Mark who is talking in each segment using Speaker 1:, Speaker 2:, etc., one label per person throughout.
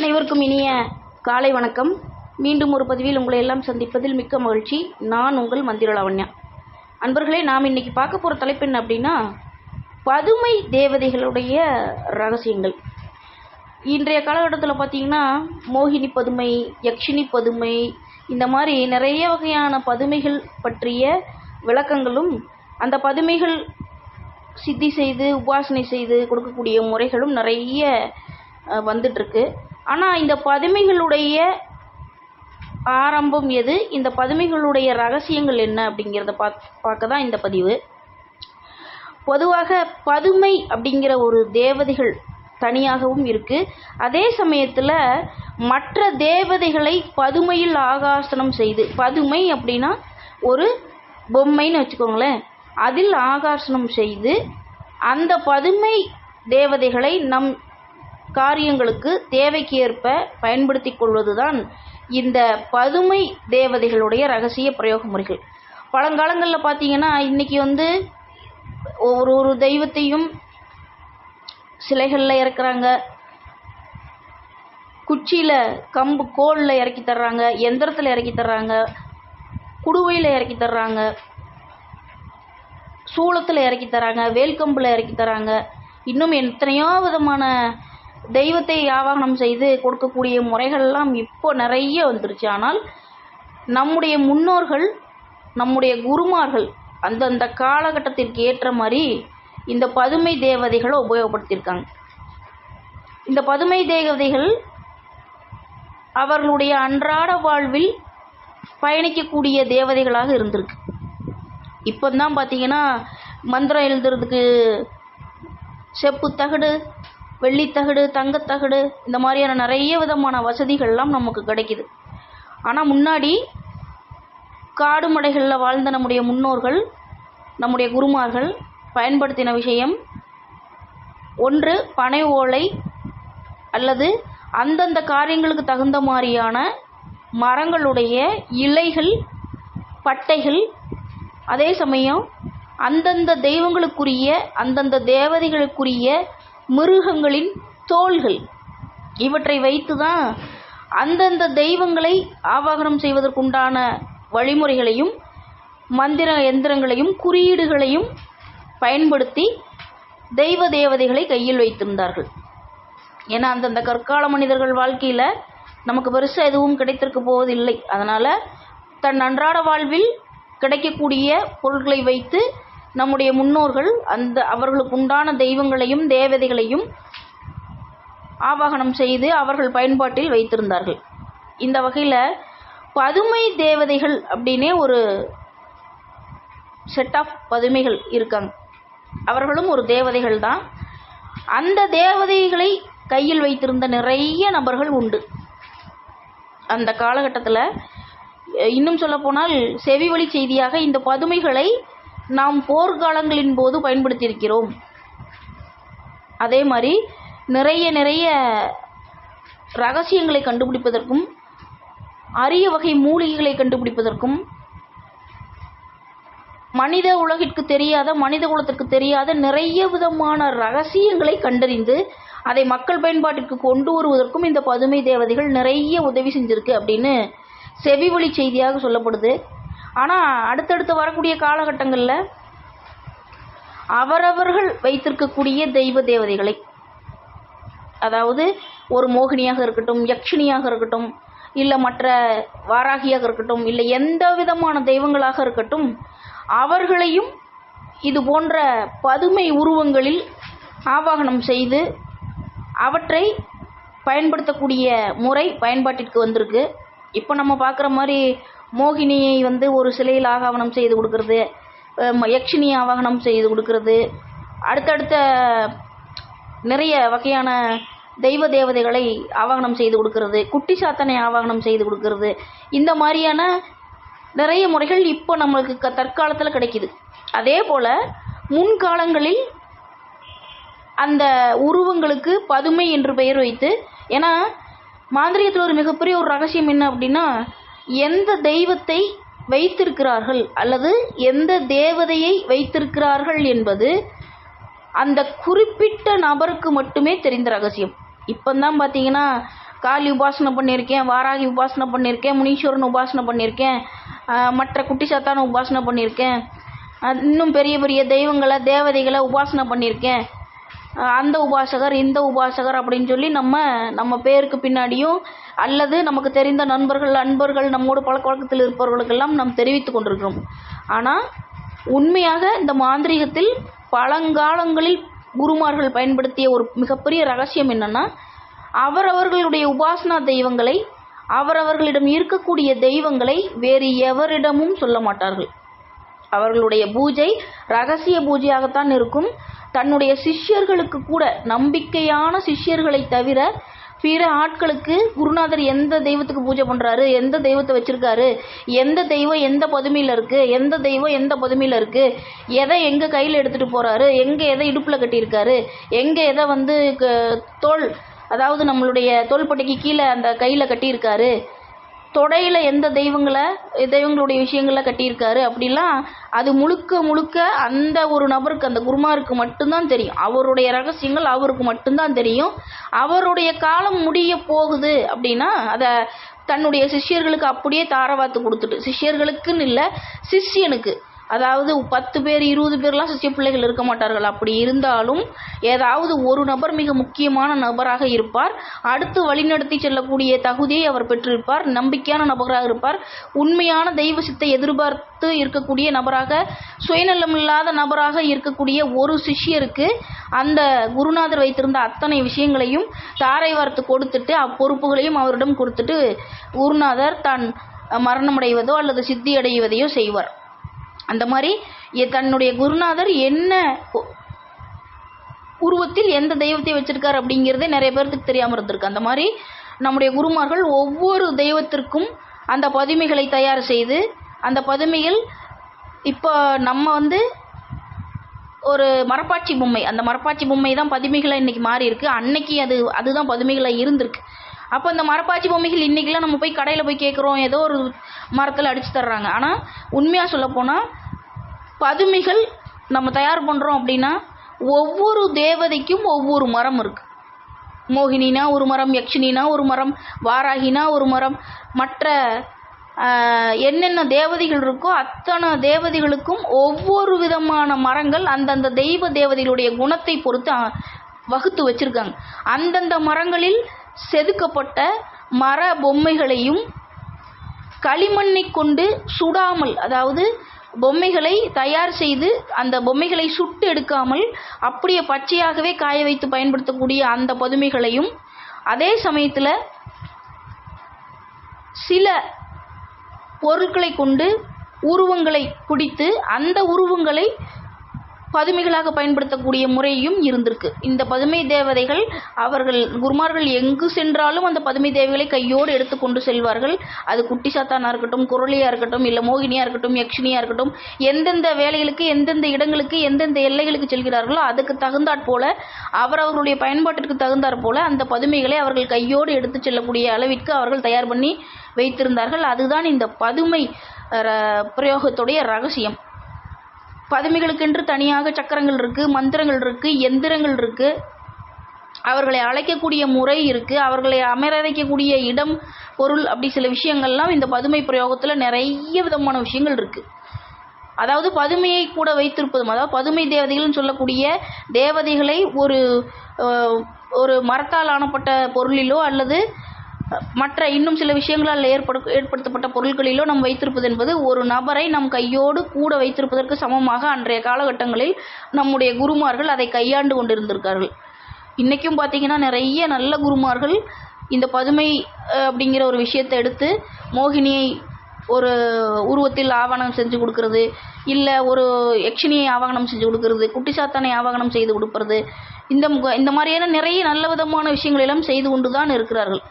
Speaker 1: அனைவருக்கும் இனிய காலை வணக்கம். மீண்டும் ஒரு பதிவில் உங்களை எல்லாம் சந்திப்பதில் மிக்க மகிழ்ச்சி. நான் உங்கள் மந்திர லாவண்யா. அன்பர்களே நாம் இன்னைக்கு பார்க்க போகிற தலைப்பு என்ன அப்படின்னா பதுமை தேவதைகளுடைய ரகசியங்கள். இன்றைய காலகட்டத்தில் பார்த்தீங்கன்னா மோகினி பதுமை யக்ஷினி பதுமை இந்த மாதிரி நிறைய வகையான பதுமைகள் பற்றிய விளக்கங்களும் அந்த பதுமைகள் சித்தி செய்து உபாசனை செய்து கொடுக்கக்கூடிய முறைகளும் நிறைய வந்துட்டுருக்கு ஆனால் இந்த பதுமைகளுடைய ஆரம்பம் எது? இந்த பதுமைகளுடைய ரகசியங்கள் என்ன அப்படிங்கிறத பாத் பார்க்க தான் இந்த பதிவு. பொதுவாக பதுமை அப்படிங்கிற ஒரு தேவதைகள் தனியாகவும் இருக்குது அதே சமயத்தில் மற்ற தேவதைகளை பதுமையில் ஆகாசனம் செய்து பதுமை அப்படின்னா ஒரு பொம்மைன்னு வச்சுக்கோங்களேன். அதில் ஆகாசனம் செய்து அந்த பதுமை தேவதைகளை நம் காரியங்களுக்கு தேவைக்கு ஏற்ப பயன்படுத்தி கொள்வதுதான் இந்த பதுமை தேவதைகளுடைய ரகசிய பிரயோக முறைகள். பழங்காலங்களில் பார்த்தீங்கன்னா இன்றைக்கி வந்து ஒரு ஒரு தெய்வத்தையும் சிலைகளில் இறக்குறாங்க. குச்சியில் கம்பு கோலில் இறக்கி தர்றாங்க எந்திரத்தில் இறக்கி தர்றாங்க குடுவையில் இறக்கி தர்றாங்க சூளத்தில் இறக்கி தராங்க வேல்கம்பில் இறக்கி தராங்க இன்னும் எத்தனையோ விதமான தெய்வத்தை ஆவாகனம் செய்து கொடுக்கக்கூடிய முறைகள்லாம் இப்போ நிறைய வந்துருச்சு. ஆனால் நம்முடைய முன்னோர்கள் நம்முடைய குருமார்கள் அந்தந்த காலகட்டத்திற்கு ஏற்ற மாதிரி இந்த பதுமை தேவதைகளை உபயோகப்படுத்தியிருக்காங்க. இந்த பதுமை தேவதைகள் அவர்களுடைய அன்றாட வாழ்வில் பயணிக்கக்கூடிய தேவதைகளாக இருந்திருக்கு. இப்போ தான் பார்த்தீங்கன்னா மந்திரம் எழுதுறதுக்கு செப்பு தகடு வெள்ளித்தகடு தங்கத்தகடு இந்த மாதிரியான நிறைய விதமான வசதிகள்லாம் நமக்கு கிடைக்கிது. ஆனால் முன்னாடி காடு மடைகளில் வாழ்ந்த நம்முடைய முன்னோர்கள் நம்முடைய குருமார்கள் பயன்படுத்தின விஷயம் ஒன்று பனை ஓலை அல்லது அந்தந்த காரியங்களுக்கு தகுந்த மாதிரியான மரங்களுடைய இலைகள் பட்டைகள். அதே சமயம் அந்தந்த தெய்வங்களுக்குரிய அந்தந்த தேவதைகளுக்குரிய மிருகங்களின் தோள்கள். இவற்றை வைத்து தான் அந்தந்த தெய்வங்களை ஆவாகனம் செய்வதற்குண்டான வழிமுறைகளையும் மந்திர எந்திரங்களையும் குறியீடுகளையும் பயன்படுத்தி தெய்வ தேவதைகளை கையில் வைத்திருந்தார்கள். ஏன்னா அந்தந்த கற்கால மனிதர்கள் வாழ்க்கையில் நமக்கு பெருசாக எதுவும் கிடைத்திருக்க போவதில்லை. அதனால் தன் அன்றாட வாழ்வில் கிடைக்கக்கூடிய பொருட்களை வைத்து நம்முடைய முன்னோர்கள் அந்த அவர்களுக்கு உண்டான தெய்வங்களையும் தேவதைகளையும் ஆவாகனம் செய்து அவர்கள் பயன்பாட்டில் வைத்திருந்தார்கள். இந்த வகையில் பதுமை தேவதைகள் அப்படின்னே ஒரு செட் ஆஃப் பதுமைகள் இருக்காங்க. அவர்களும் ஒரு தேவதைகள் தான். அந்த தேவதைகளை கையில் வைத்திருந்த நிறைய நபர்கள் உண்டு. அந்த காலகட்டத்தில் இன்னும் சொல்லப்போனால் செவி வழி செய்தியாக இந்த பதுமைகளை நாம் போர்க்காலங்களின் போது பயன்படுத்தியிருக்கிறோம். அதே மாதிரி நிறைய நிறைய ரகசியங்களை கண்டுபிடிப்பதற்கும் அரிய வகை மூலிகைகளை கண்டுபிடிப்பதற்கும் மனித உலகிற்கு தெரியாத மனித குலத்திற்கு தெரியாத நிறைய விதமான ரகசியங்களை கண்டறிந்து அதை மக்கள் பயன்பாட்டிற்கு கொண்டு வருவதற்கும் இந்த பதுமை தேவதைகள் நிறைய உதவி செஞ்சிருக்கு அப்படின்னு செவி செய்தியாக சொல்லப்படுது. ஆனால் அடுத்தடுத்து வரக்கூடிய காலகட்டங்களில் அவரவர்கள் வைத்திருக்கக்கூடிய தெய்வ தேவதைகளை அதாவது ஒரு மோகினியாக இருக்கட்டும் யக்ஷினியாக இருக்கட்டும் இல்லை மற்ற வாராகியாக இருக்கட்டும் இல்லை எந்த விதமான தெய்வங்களாக இருக்கட்டும் அவர்களையும் இது போன்ற பதுமை உருவங்களில் ஆவாகனம் செய்து அவற்றை பயன்படுத்தக்கூடிய முறை பயன்பாட்டிற்கு வந்திருக்கு. இப்போ நம்ம பார்க்குற மாதிரி மோகினியை வந்து ஒரு சிலையில் ஆவாகனம் செய்து கொடுக்கறது யக்ஷினி ஆவாகனம் செய்து கொடுக்கறது. அடுத்தடுத்த நிறைய வகையான தெய்வ தேவதைகளை ஆவாகனம் செய்து கொடுக்கறது. குட்டி சாத்தனை ஆவாகனம் செய்து கொடுக்கறது. இந்த மாதிரியான நிறைய முறைகள் இப்போ நம்மளுக்கு க தற்காலத்தில் கிடைக்கிது. அதே போல் முன்காலங்களில் அந்த உருவங்களுக்கு பதுமை என்று பெயர் வைத்து ஏன்னா மாந்திரியத்தில் ஒரு மிகப்பெரிய ஒரு ரகசியம் என்ன அப்படின்னா எந்த தெய்வத்தை வைத்திருக்கிறார்கள் அல்லது எந்த தேவதையை வைத்திருக்கிறார்கள் என்பது அந்த குறிப்பிட்ட நபருக்கு மட்டுமே தெரிந்த ரகசியம். இப்போதான் பார்த்தீங்கன்னா காளி உபாசனை பண்ணியிருக்கேன் வாராகி உபாசனை பண்ணியிருக்கேன் முனீஸ்வரன் உபாசனை பண்ணியிருக்கேன் மற்ற குட்டி சாத்தான உபாசனை பண்ணியிருக்கேன் இன்னும் பெரிய பெரிய தெய்வங்களை தேவதைகளை உபாசனை பண்ணியிருக்கேன். அந்த உபாசகர் இந்த உபாசகர் அப்படின்னு சொல்லி நம்ம நம்ம பேருக்கு பின்னாடியும் அல்லது நமக்கு தெரிந்த நண்பர்கள் அன்பர்கள் நம்மோடு பழக்க வழக்கத்தில் இருப்பவர்களுக்கெல்லாம் நாம் தெரிவித்து கொண்டிருக்கிறோம். ஆனால் உண்மையாக இந்த மாந்திரீகத்தில் பழங்காலங்களில் குருமார்கள் பயன்படுத்திய ஒரு மிகப்பெரிய ரகசியம் என்னென்னா அவரவர்களுடைய உபாசனா தெய்வங்களை அவரவர்களிடம் இருக்கக்கூடிய தெய்வங்களை வேறு எவரிடமும் சொல்ல மாட்டார்கள். அவர்களுடைய பூஜை ரகசிய பூஜையாகத்தான் இருக்கும். தன்னுடைய சிஷ்யர்களுக்கு கூட நம்பிக்கையான சிஷ்யர்களை தவிர பிற ஆட்களுக்கு குருநாதர் எந்த தெய்வத்துக்கு பூஜை பண்ணுறாரு எந்த தெய்வத்தை வச்சுருக்காரு எந்த தெய்வம் எந்த பதுமையில் இருக்குது எந்த தெய்வம் எந்த பதுமையில் இருக்குது எதை எங்கே கையில் எடுத்துகிட்டு போகிறாரு எங்கே எதை இடுப்பில் கட்டியிருக்காரு எங்கே எதை வந்து க- அதாவது நம்மளுடைய தோள்பட்டைக்கு கீழே அந்த கையில் கட்டியிருக்காரு தொடையில் எந்த தெய்வங்களை தெய்வங்களுடைய விஷயங்களை கட்டியிருக்காரு அப்படிலாம் அது முழுக்க முழுக்க அந்த ஒரு நபருக்கு அந்த குருமாருக்கு மட்டும்தான் தெரியும். அவருடைய ரகசியங்கள் அவருக்கு மட்டும்தான் தெரியும். அவருடைய காலம் முடிய போகுது அப்படின்னா அதை தன்னுடைய சிஷ்யர்களுக்கு அப்படியே தாரவாத்து கொடுத்துட்டு சிஷ்யர்களுக்குன்னு இல்லை சிஷ்யனுக்கு. அதாவது பத்து பேர் இருபது பேர்லாம் சிஷ்ய பிள்ளைகள் இருக்க மாட்டார்கள். அப்படி இருந்தாலும் ஏதாவது ஒரு நபர் மிக முக்கியமான நபராக இருப்பார். அடுத்து வழிநடத்தி செல்லக்கூடிய தகுதியை அவர் பெற்றிருப்பார். நம்பிக்கையான நபராக இருப்பார். உண்மையான தெய்வ சித்தை எதிர்பார்த்து இருக்கக்கூடிய நபராக சுயநலமில்லாத நபராக இருக்கக்கூடிய ஒரு சிஷ்யருக்கு அந்த குருநாதர் வைத்திருந்த அத்தனை விஷயங்களையும் தாரை வார்த்து கொடுத்துட்டு அப்பொறுப்புகளையும் அவரிடம் கொடுத்துட்டு குருநாதர் தான் மரணமடைவதோ அல்லது சித்தி அடைவதையோ செய்வார். அந்த மாதிரி தன்னுடைய குருநாதர் என்ன உருவத்தில் எந்த தெய்வத்தை வச்சிருக்கார் அப்படிங்கிறதே நிறைய பேர்த்துக்கு தெரியாமல் இருந்திருக்கு. அந்த மாதிரி நம்முடைய குருமார்கள் ஒவ்வொரு தெய்வத்திற்கும் அந்த பதுமைகளை தயார் செய்து அந்த பதுமைகள் இப்போ நம்ம வந்து ஒரு மரப்பாச்சி பொம்மை அந்த மரப்பாச்சி பொம்மை தான் பதுமைகளை இன்னைக்கு மாறி இருக்கு. அன்னைக்கு அது அதுதான் பதுமைகளாக இருந்திருக்கு. அப்போ இந்த மரப்பாச்சி பொம்மைகள் இன்னைக்கெல்லாம் நம்ம போய் கடையில் போய் கேட்குறோம் ஏதோ ஒரு மரத்தில் அடிச்சு தர்றாங்க. ஆனால் உண்மையாக சொல்லப்போனால் பதுமைகள் நம்ம தயார் பண்ணுறோம் அப்படின்னா ஒவ்வொரு தேவதைக்கும் ஒவ்வொரு மரம் இருக்கு. மோகினினா ஒரு மரம் யக்ஷினினா ஒரு மரம் வாராகினா ஒரு மரம். மற்ற என்னென்ன தேவதைகள் இருக்கோ அத்தனை தேவதைகளுக்கும் ஒவ்வொரு விதமான மரங்கள் அந்தந்த தெய்வ தேவதைகளுடைய குணத்தை பொறுத்து வகுத்து வச்சிருக்காங்க. அந்தந்த மரங்களில் செதுக்கப்பட்ட மர பொம்மைகளையும் களிமண்ணை கொண்டு சுடாமல் அதாவது பொம்மைகளை தயார் செய்து அந்த பொம்மைகளை சுட்டு எடுக்காமல் அப்படியே பச்சையாகவே காய வைத்து பயன்படுத்தக்கூடிய அந்த பதுமைகளையும் அதே சமயத்தில் சில பொருட்களை கொண்டு உருவங்களை பிடித்து அந்த உருவங்களை பதுமைகளாக பயன்படுத்தக்கூடிய முறையும் இருந்திருக்கு. இந்த பதுமை தேவதைகள் அவர்கள் குருமார்கள் எங்கு சென்றாலும் அந்த பதுமை தேவைகளை கையோடு எடுத்து கொண்டு செல்வார்கள். அது குட்டி சாத்தானா இருக்கட்டும் குரலியாக இருக்கட்டும் இல்லை மோகினியா இருக்கட்டும் யக்ஷினியா இருக்கட்டும் எந்தெந்த வேலைகளுக்கு எந்தெந்த இடங்களுக்கு எந்தெந்த எல்லைகளுக்கு செல்கிறார்களோ அதுக்கு தகுந்தாற் போல அவரவர்களுடைய பயன்பாட்டிற்கு தகுந்தாற் போல அந்த பதுமைகளை அவர்கள் கையோடு எடுத்து செல்லக்கூடிய அளவிற்கு அவர்கள் தயார் பண்ணி வைத்திருந்தார்கள். அதுதான் இந்த பதுமை பிரயோகத்துடைய ரகசியம். பதுமைகளுக்கென்று தனியாக சக்கரங்கள் இருக்கு மந்திரங்கள் இருக்கு எந்திரங்கள் இருக்கு. அவர்களை அழைக்கக்கூடிய முறை இருக்கு அவர்களை அமர வைக்கக்கூடிய இடம் பொருள் அப்படி சில விஷயங்கள்லாம் இந்த பதுமை பிரயோகத்துல நிறைய விதமான விஷயங்கள் இருக்கு. அதாவது பதுமையை கூட வைத்திருப்பதும் அதாவது பதுமை தேவதைகள்னு சொல்லக்கூடிய தேவதைகளை ஒரு ஒரு மரத்தால் ஆனப்பட்ட பொருளிலோ அல்லது மற்ற இன்னும் சில விஷயங்களால் ஏற்படு ஏற்படுத்தப்பட்ட பொருட்களிலோ நாம் வைத்திருப்பது என்பது ஒரு நபரை நம் கையோடு கூட வைத்திருப்பதற்கு சமமாக அன்றைய காலகட்டங்களில் நம்முடைய குருமார்கள் அதை கையாண்டு கொண்டிருந்திருக்கார்கள். இன்றைக்கும் பார்த்தீங்கன்னா நிறைய நல்ல குருமார்கள் இந்த பதுமை அப்படிங்கிற ஒரு விஷயத்தை எடுத்து மோகினியை ஒரு உருவத்தில் ஆவணம் செஞ்சு கொடுக்கறது இல்லை ஒரு யக்ஷினியை ஆவாகனம் செஞ்சு கொடுக்கறது குட்டி சாத்தானை ஆவாகனம் செய்து கொடுப்பறது இந்த முக- இந்த மாதிரியான நிறைய நல்ல விதமான விஷயங்கள் எல்லாம் செய்து கொண்டு தான் இருக்கிறார்கள்.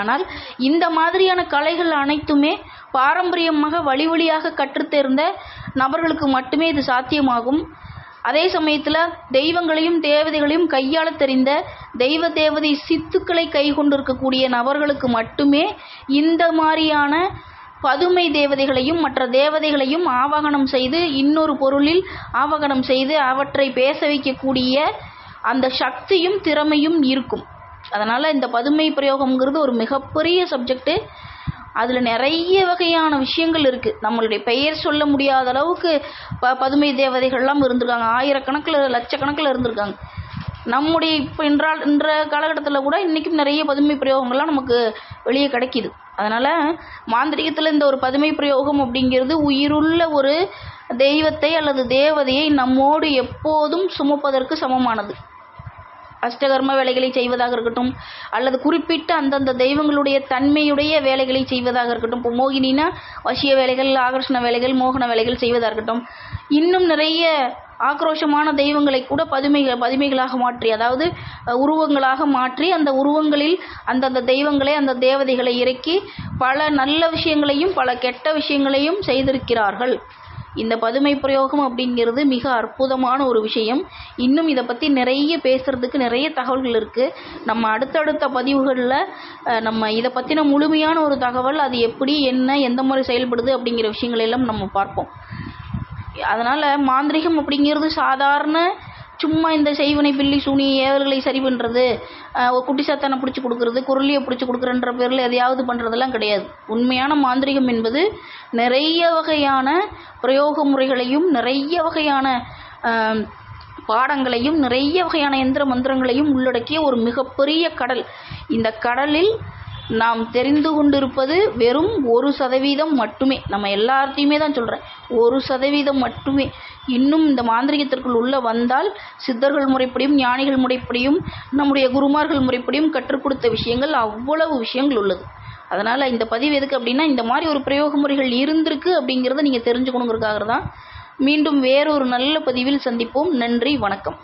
Speaker 1: ஆனால் இந்த மாதிரியான கலைகள் அனைத்துமே பாரம்பரியமாக வழி வழியாக கற்றுத்தேர்ந்த நபர்களுக்கு மட்டுமே இது சாத்தியமாகும். அதே சமயத்தில் தெய்வங்களையும் தேவதைகளையும் கையாளத் தெரிந்த தெய்வ தேவதை சித்துக்களை கை கொண்டிருக்கக்கூடிய நபர்களுக்கு மட்டுமே இந்த மாதிரியான பதுமை தேவதைகளையும் மற்ற தேவதைகளையும் ஆவாகனம் செய்து இன்னொரு பொருளில் ஆவாகனம் செய்து அவற்றை பேச வைக்கக்கூடிய அந்த சக்தியும் திறமையும் இருக்கும். அதனால் இந்த பதுமை பிரயோகம்ங்கிறது ஒரு மிகப்பெரிய சப்ஜெக்ட்டு அதில் நிறைய வகையான விஷயங்கள் இருக்குது நம்மளுடைய பெயர் சொல்ல முடியாத அளவுக்கு ப பதுமை தேவதைகள்லாம் இருந்திருக்காங்க. ஆயிரக்கணக்கில் லட்சக்கணக்கில் இருந்திருக்காங்க. நம்முடைய இப்போ இன்றால் இன்ற காலகட்டத்தில் கூட இன்றைக்கும் நிறைய பதுமை பிரயோகங்கள்லாம் நமக்கு வெளியே கிடைக்கிது. அதனால் மாந்திரிகத்தில் இந்த ஒரு பதுமை பிரயோகம் அப்படிங்கிறது உயிருள்ள ஒரு தெய்வத்தை அல்லது தேவதையை நம்மோடு எப்போதும் சுமப்பதற்கு சமமானது. அஷ்டகர்ம வேலைகளை செய்வதாக இருக்கட்டும் அல்லது குறிப்பிட்ட அந்தந்த தெய்வங்களுடைய தன்மையுடைய வேலைகளை செய்வதாக இருக்கட்டும் இப்போ மோகினினா வசிய வேலைகள் ஆகர்ஷண வேலைகள் மோகன வேலைகள் செய்வதாக இருக்கட்டும் இன்னும் நிறைய ஆக்ரோஷமான தெய்வங்களை கூட பதுமைகள் பதுமைகளாக மாற்றி அதாவது உருவங்களாக மாற்றி அந்த உருவங்களில் அந்தந்த தெய்வங்களை அந்த தேவதைகளை இறக்கி பல நல்ல விஷயங்களையும் பல கெட்ட விஷயங்களையும் செய்திருக்கிறார்கள். இந்த பதுமை பிரயோகம் அப்படிங்கிறது மிக அற்புதமான ஒரு விஷயம். இன்னும் இதை பற்றி நிறைய பேசுகிறதுக்கு நிறைய தகவல்கள் இருக்குது நம்ம அடுத்தடுத்த பதிவுகளில் நம்ம இதை பற்றின முழுமையான ஒரு தகவல் அது எப்படி என்ன எந்த மாதிரி செயல்படுது அப்படிங்கிற விஷயங்கள் எல்லாம் நம்ம பார்ப்போம். அதனால் மாந்திரிகம் அப்படிங்கிறது சாதாரண சும்மா இந்த செய்வனை பில்லி சூனி ஏவல்களை சரி பண்ணுறது குட்டி சாத்தானை பிடிச்சி கொடுக்குறது குரலியை பிடிச்சி கொடுக்குறன்ற பேரில் எதையாவது பண்ணுறதெல்லாம் கிடையாது. உண்மையான மாந்திரிகம் என்பது நிறைய வகையான பிரயோக முறைகளையும் நிறைய வகையான பாடங்களையும் நிறைய வகையான எந்திர மந்திரங்களையும் உள்ளடக்கிய ஒரு மிகப்பெரிய கடல். இந்த கடலில் நாம் தெரிந்து கொண்டிருப்பது வெறும் ஒரு சதவீதம் மட்டுமே. நம்ம எல்லாத்தையுமே தான் சொல்கிறேன் ஒரு சதவீதம் மட்டுமே. இன்னும் இந்த மாந்திரிகத்திற்குள் உள்ள வந்தால் சித்தர்கள் முறைப்படியும் ஞானிகள் முறைப்படியும் நம்முடைய குருமார்கள் முறைப்படியும் கற்றுக் கொடுத்த விஷயங்கள் அவ்வளவு விஷயங்கள் உள்ளது. அதனால் இந்த பதிவு எதுக்கு அப்படின்னா இந்த மாதிரி ஒரு பிரயோக முறைகள் இருந்திருக்கு அப்படிங்கிறத நீங்கள் தெரிஞ்சுக்கணுங்கிறதுக்காக தான் மீண்டும் வேறொரு நல்ல பதிவில் சந்திப்போம். நன்றி வணக்கம்.